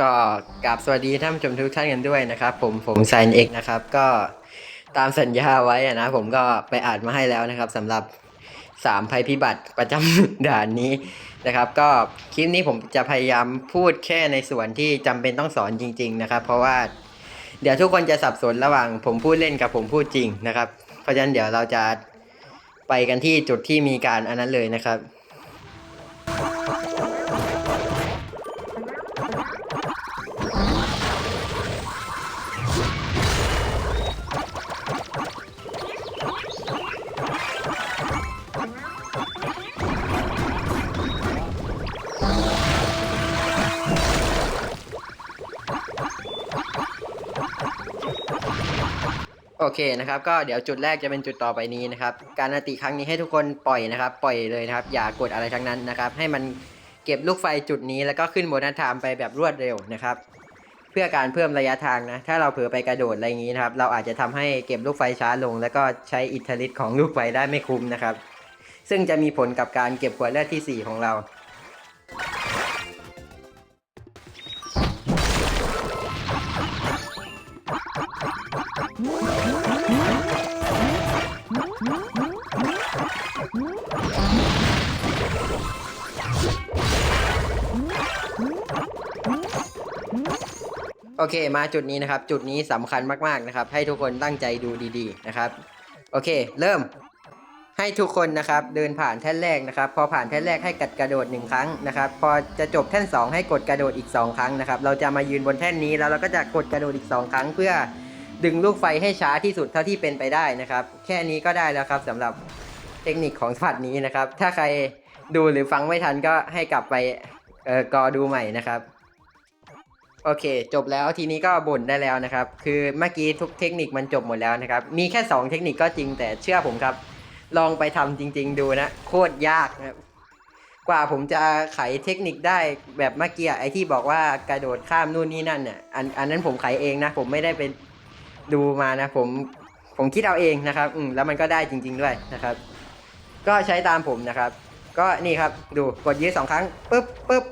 ก็กราบสวัสดีท่านผู้ชมทุกท่านกันด้วยนะครับ ผมผมไซน์เอกนะครับ ก็ตามสัญญาไว้อะนะ ผมก็ไปอ่านมาให้แล้วนะครับสำหรับสามภัยพิบัติประจำด่านนี้นะครับ ก็คลิปนี้ผมจะพยายามพูดแค่ในส่วนที่จำเป็นต้องสอนจริง ๆ นะครับ เพราะว่าเดี๋ยวทุกคนจะสับสนระหว่าง ผมพูดเล่นกับผมพูดจริงนะครับ เพราะฉะนั้นเดี๋ยวเราจะไปกันที่จุดที่มีการอันนั้นเลยนะครับ โอเคนะครับก็เดี๋ยวจุดแรกจะเป็นจุดต่อไปนี้นะครับ การอติครั้งนี้ให้ทุกคนปล่อยนะครับ ปล่อยเลยนะครับ อย่ากดอะไรทั้งนั้นนะครับ ให้มันเก็บลูกไฟจุดนี้แล้วก็ขึ้นโบนัสไทม์ไปแบบรวดเร็วนะครับ เพื่อการเพิ่มระยะทางนะ ถ้าเราเผลอไปกระโดดอะไรอย่างนี้นะครับ เราอาจจะทำให้เก็บลูกไฟช้าลง แล้วก็ใช้อิทธิฤทธิ์ของลูกไฟได้ไม่คุ้มนะครับ ซึ่งจะมีผลกับการเก็บขวดเลือดที่ 4 ของเรา โอเค มาจุดนี้นะครับ จุดนี้สำคัญมากๆนะครับ ให้ทุกคนตั้งใจดูดีๆนะครับ โอเค เริ่ม ให้ทุกคนนะครับเดินผ่านแท่นแรกนะครับ พอผ่านแท่นแรกให้กัดกระโดดหนึ่งครั้งนะครับ พอจะจบแท่นสองให้กดกระโดดอีกสองครั้งนะครับ เราจะมายืนบนแท่นนี้แล้วเราก็จะกดกระโดดอีกสองครั้ง เพื่อดึงลูกไฟให้ช้าที่สุดเท่าที่เป็นไปได้นะครับ แค่นี้ก็ได้แล้วครับสำหรับเทคนิคของสผัดนี้นะครับ ถ้าใครดูหรือฟังไม่ทันก็ให้กลับไปเออกอดูใหม่นะครับ โอเค จบแล้วทีนี้ก็บ่นได้แล้วนะครับ คือเมื่อกี้ทุกเทคนิคมันจบหมดแล้วนะครับ มีแค่ 2 เทคนิคก็จริงแต่เชื่อผมครับ ลองไปทำจริง ๆ ดูนะ โคตรยากนะครับกว่าผมจะไขเทคนิคได้แบบเมื่อกี้ไอที่บอกว่ากระโดดข้ามนู่นนี่นั่นเนี่ยอันอันนั้นผมไขเองนะ ผมไม่ได้ไปดูมานะ ผมผมคิดเอาเองนะครับ อืมแล้วมันก็ได้จริง ๆ ด้วยนะครับ ก็ใช้ตามผมนะครับ ก็นี่ครับดูกดยืดสองครั้งปึ๊บปึ๊บ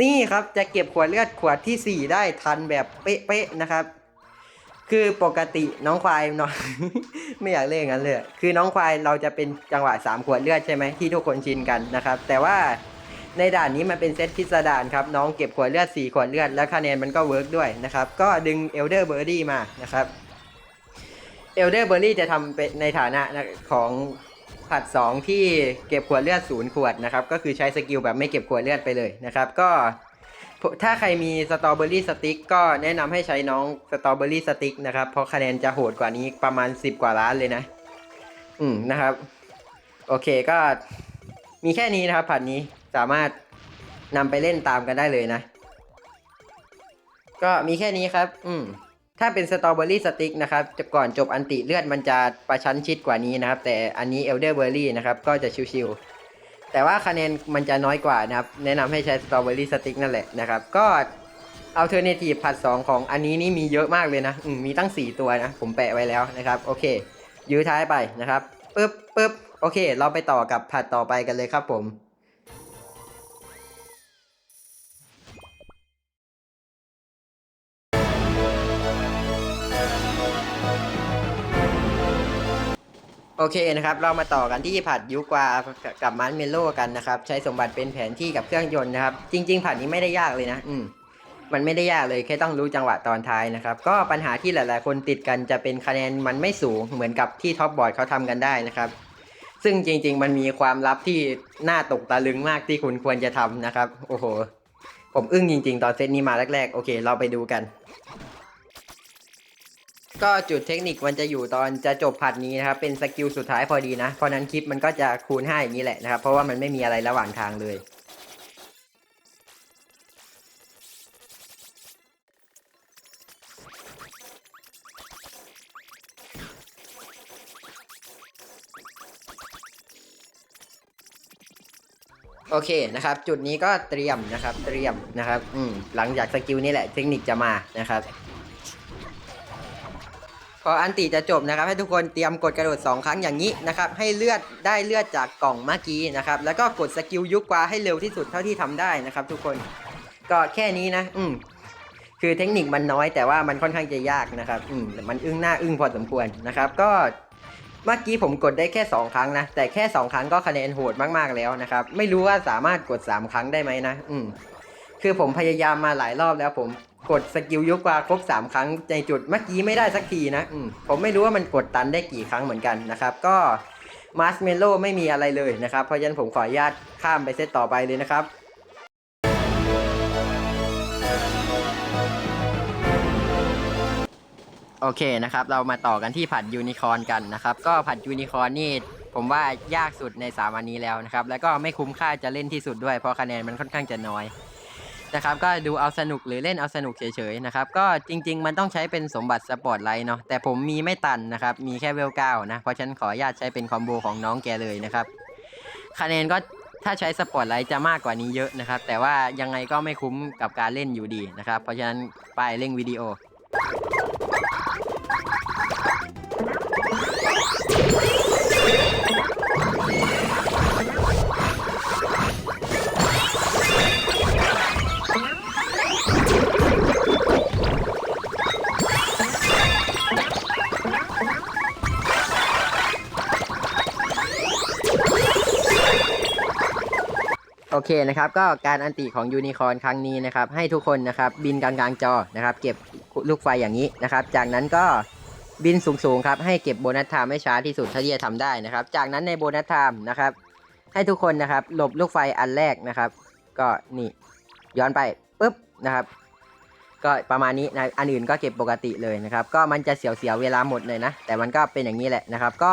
นี่ครับจะเก็บขวดเลือดขวดที่ 4 ได้ทันแบบเป๊ะๆนะครับ คือปกติน้องควายเนาะไม่อยากเล่นงั้นเลยคือน้องควายเราจะเป็นจังหวะ 3 ขวดเลือดใช่ไหมที่ทุกคนชินกันนะครับ แต่ว่าในด่านนี้มันเป็นเซตพิสดารครับ น้องเก็บขวดเลือด 4 ขวดเลือด แล้วคะแนนมันก็เวิร์กด้วยนะครับ ก็ดึงเอลเดอร์เบอร์ดี้มานะครับเอลเดอร์เบอร์ดี้จะทำเป็นในฐานะของ ผัด 2 ที่เก็บขวดเลือดศูนย์ขวดนะครับ ก็คือใช้สกิลแบบไม่เก็บขวดเลือดไปเลยนะครับ ก็ถ้าใครมีสตรอเบอรี่สติ๊กก็แนะนำให้ใช้น้องสตรอเบอรี่สติ๊กนะครับ เพราะคะแนนจะโหดกว่านี้ประมาณ 10 กว่าล้านเลยนะ อืมนะครับ โอเคก็มีแค่นี้นะครับ ผัดนี้สามารถนำไปเล่นตามกันได้เลยนะ ก็มีแค่นี้ครับ อืม ถ้าเป็นสตรอเบอรี่สติ๊กนะครับจะก่อนจบอันติเลือดมันจะประชันชิดกว่านี้นะครับ แต่อันนี้เอลเดอร์เบอรี่นะครับก็จะชิวๆแต่ว่าคะแนนมันจะน้อยกว่านะครับ แนะนำให้ใช้สตรอเบอรี่สติ๊กนั่นแหละนะครับ ก็อัลเทอร์เนทีฟผัด2ของอันนี้นี่มีเยอะมากเลยนะมมีตั้ง 4 ตัวนะ ผมแปะไว้แล้วนะครับ โอเค ยื้อท้ายไปนะครับปึ๊บปึ๊บโอเค เราไปต่อกับผัดต่อไปกันเลยครับผม โอเคนะครับ เรามาต่อกันที่ผัดยูกวากับมันเมโลกันนะครับ ใช้สมบัติเป็นแผนที่กับเครื่องยนต์นะครับ จริง ๆ ผัดนี้ไม่ได้ยากเลยนะ อืมมันไม่ได้ยากเลยแค่ต้องรู้จังหวะตอนท้ายนะครับ ก็ปัญหาที่หลาย ๆ คนติดกันจะเป็นคะแนนมันไม่สูงเหมือนกับที่ท็อปบอร์ดเขาทำกันได้นะครับ ซึ่งจริง ๆ มันมีความลับที่น่าตกตะลึงมากที่คุณควรจะทำนะครับ โอ้โห ผมอึ้งจริง ๆ ตอนเซตนี้มาแรก ๆ โอเค เราไปดูกัน ก็จุดเทคนิคมันจะอยู่ตอนจะจบผัดนี้นะครับ เป็นสกิลสุดท้ายพอดีนะ เพราะนั้นคลิปมันก็จะคูณ5อย่างนี้แหละนะครับ เพราะว่ามันไม่มีอะไรระหว่างทางเลย โอเคนะครับ จุดนี้ก็เตรียมนะครับ เตรียมนะครับ อืมหลังจากสกิลนี้แหละ เทคนิคจะมานะครับ ออันติจะจบนะครับ ให้ทุกคนเตรียมกดกระโดด 2 ครั้งอย่างนี้นะครับ ให้เลือดได้เลือดจากกล่องเมื่อกี้นะครับ แล้วก็กดสกิลยุกกว่าให้เร็วที่สุดเท่าที่ทำได้นะครับ ทุกคนก็แค่นี้นะ อืมคือเทคนิคมันน้อยแต่ว่ามันค่อนข้างจะยากนะครับอืมมันอึ้งหน้าอึ้งพอสมควรนะครับ ก็เมื่อกี้ผมกดได้แค่ 2 ครั้งนะ แต่แค่ 2 ครั้งก็คะแนนโหดมากๆแล้วนะครับ ไม่รู้ว่าสามารถกด 3 ครั้งได้ไหมนะ อืมคือผมพยายามมาหลายรอบแล้วผม กดสกิลยุกวาครบ 3 ครั้งในจุดเมื่อกี้ไม่ได้สักทีนะมผมไม่รู้ว่ามันกดตันได้กี่ครั้งเหมือนกันนะครับ ก็มาร์ชเมลโล่ไม่มีอะไรเลยนะครับ เพราะฉะนั้นผมขออนุญาตข้ามไปเซตต่อไปเลยนะครับโอเคนะครับ เรามาต่อกันที่ผัดยูนิคอร์นกันนะครับ ก็ผัดยูนิคอร์นนี่ผมว่ายากสุดในสามอันนี้แล้วนะครับ แล้วก็ไม่คุ้มค่าจะเล่นที่สุดด้วยเพราะคะแนนมันค่อนข้างจะน้อย นะครับก็ดูเอาสนุกหรือเล่นเอาสนุกเฉยๆนะครับก็จริง ๆ มันต้องใช้เป็นสมบัติสปอร์ตไลท์เนาะแต่ผมมีไม่ตันนะครับมีแค่เวลเก้านะเพราะฉะนันขออนุญาตใช้เป็นคอมโบของน้องแกเลยนะครับคะแนนก็ถ้าใช้สปอร์ตไลท์จะมากกว่านี้เยอะนะครับ แต่ว่ายังไงก็ไม่คุ้มกับการเล่นอยู่ดีนะครับ เพราะฉะนั้นไปเร่งวิดีโอ อเคนะครับก็การอันติของยูนิคอร์นครั้งนี้นะครับให้ทุกคนนะครับบินกลางๆจอนะครับเก็บลูกไฟอย่างนี้นะครับจากนั้นก็บินสูงๆครับให้เก็บโบนัสไทม์ให้ช้าที่สุดเท่าที่จะทำได้นะครับจากนั้นในโบนัสไทม์นะครับให้ทุกคนนะครับหลบลูกไฟอันแรกนะครับ ก็นี่ย้อนไปปุ๊บนะครับ ก็ประมาณนี้นะอันอื่นก็เก็บปกติเลยนะครับก็มันจะเสียวๆเวลาหมดเลยนะแต่มันก็เป็นอย่างนี้แหละนะครับ ก็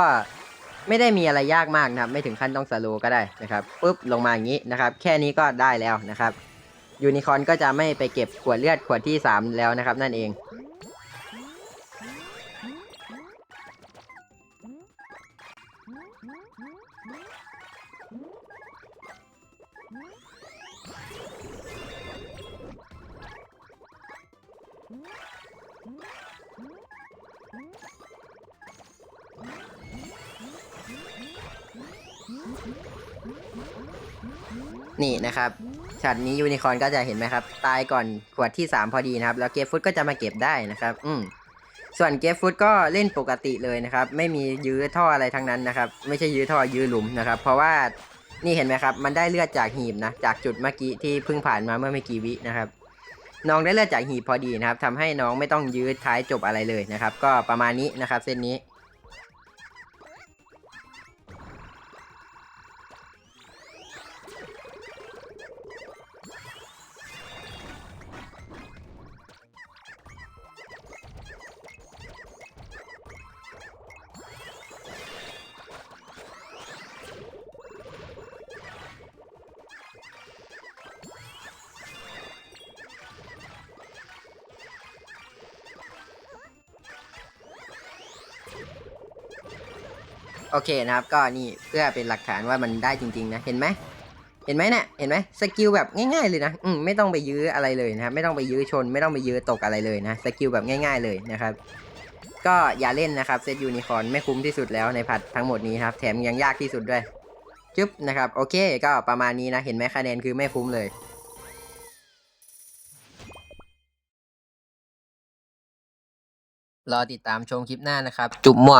ไม่ได้มีอะไรยากมากนะครับ ไม่ถึงขั้นต้องสโลก็ได้นะครับปุ๊บลงมาอย่างนี้นะครับ แค่นี้ก็ได้แล้วนะครับยูนิคอร์นก็จะไม่ไปเก็บขวดเลือดขวดที่ 3 แล้วนะครับ นั่นเอง นี่นะครับช็อตนี้ยูนิคอร์นก็จะเห็นไหมครับ ตายก่อนขวดที่ 3 พอดีนะครับ แล้วเกฟฟุตก็จะมาเก็บได้นะครับ อืมส่วนเกฟฟุตก็เล่นปกติเลยนะครับ ไม่มียื้อท่ออะไรทั้งนั้นนะครับ ไม่ใช่ยื้อท่อยื้อหลุมนะครับ เพราะว่านี่เห็นไหมครับ มันได้เลือดจากหีบนะ จากจุดเมื่อกี้ที่เพิ่งผ่านมาเมื่อไม่กี่วินะครับ น้องได้เลือดจากหีบพอดีนะครับทำให้น้องไม่ต้องยื้อท้ายจบอะไรเลยนะครับ ก็ประมาณนี้นะครับ เส้นนี้ โอเคนะครับก็นี่เพื่อเป็นหลักฐานว่ามันได้จริง ๆ นะ เห็นไหมเห็นไหมเนี่ยเห็นไหมสกิลแบบง่ายๆเลยนะอืมไม่ต้องไปยื้ออะไรเลยนะครับไม่ต้องไปยื้อชน ไม่ต้องไปยื้อตกอะไรเลยนะสกิลแบบง่าย ๆเลยนะครับ ก็อย่าเล่นนะครับเซตยูนิคอร์นไม่คุ้มที่สุดแล้วในผัดทั้งหมดนี้ครับแถมยังยากที่สุดด้วยจึ๊บนะครับโอเคก็ประมาณนี้นะเห็นไหมคะแนนคือไม่คุ้มเลยรอติดตามชมคลิปหน้านะครับ จุ๊บมั่ว